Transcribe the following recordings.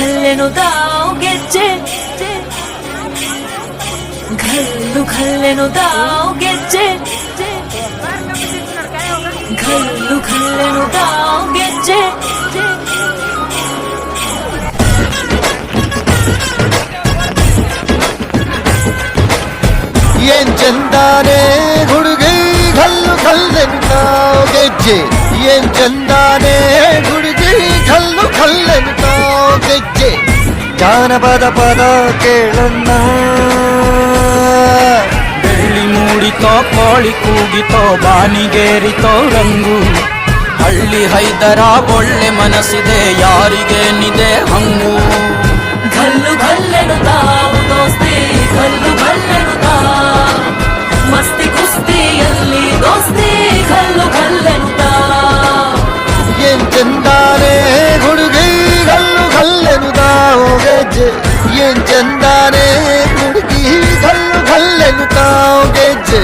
ಘಲ್ಲೆನು ತಾವು ಗೆಜ್ಜೆ ಘಲ್ಲು ಘಲ್ಲೆನು ತಾವು ಗೆಜ್ಜೆ ಘಲ್ಲು ಘಲ್ಲೆನು ತಾವು ಗೆಜ್ಜೆ ಏನ್ ಚಂದಾನೆ ಹುಡುಗಿ ಕಲ್ಲು ಕಲ್ಲೆಂತ ಗೆಜ್ಜೆ ಏನ್ ಚಂದಾನೆ ಹುಡುಗಿ ಕಲ್ಲು ಕಲ್ಲೆಂತ ಗೆಜ್ಜೆ ಜಾನಪದ ಪದ ಕೇಳನ್ನ ಬೆಳ್ಳಿ ಮೂಡಿತೋ ಕೋಳಿ ಕೂಗಿತೋ ಬಾನಿಗೇರಿತೋ ರಂಗು. ಹಳ್ಳಿ ಹೈದರ ಒಳ್ಳೆ ಮನಸ್ಸಿದೆ ಯಾರಿಗೇನಿದೆ ಹಂಗು. ಕಲ್ಲು ಘಲ್ಲೆನು ತಾವು ದೋಸ್ತಿ ಕಲ್ಲು ಘಲ್ಲೆನು ಮಸ್ತಿ ಮಸ್ತಿ ಕುಸ್ತಿಯಲ್ಲಿ ದೋಸ್ತಿ ಕಲ್ಲು ಘಲ್ಲೆನು ತಾ ಏನ್ ಚಂದಾನೆ ये जनदारे मुड़की घल घल लुटाओगे जे?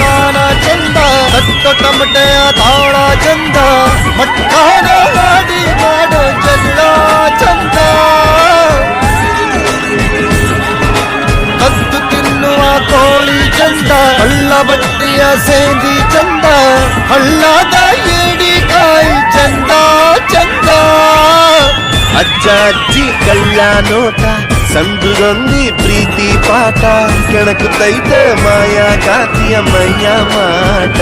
ಗಾನ ಚಂದ ತಟ್ಟ ತಮಟೆಯ ತಾಳ ಚಂದ ಮಟ್ಟಾನ ಹಾಡಿ ಮಾಡೋ ಚಂದ ಚಂದ. ಕದ್ದು ತಿನ್ನುವ ಕೋಳಿ ಚಂದ, ಹಳ್ಳ ಬಟ್ಟಿಯ ಸೇಂದಿ ಚಂದ, ಹಳ್ಳದ ಏಡಿ ಕಾಯಿ ಚಂದ ಚಂದ. ಅಜ್ಜ ಅಜ್ಜಿ ಕಳ್ಳ ನೋಟ ಸಂದುಗೊಂದಿ ಪ್ರೀತಿ ಪಾಠ ಕೆಣಕುತ್ತೈತೆ ಮಾಯಾ ಕಾತಿಯ ಮೈಯ ಮಾಟ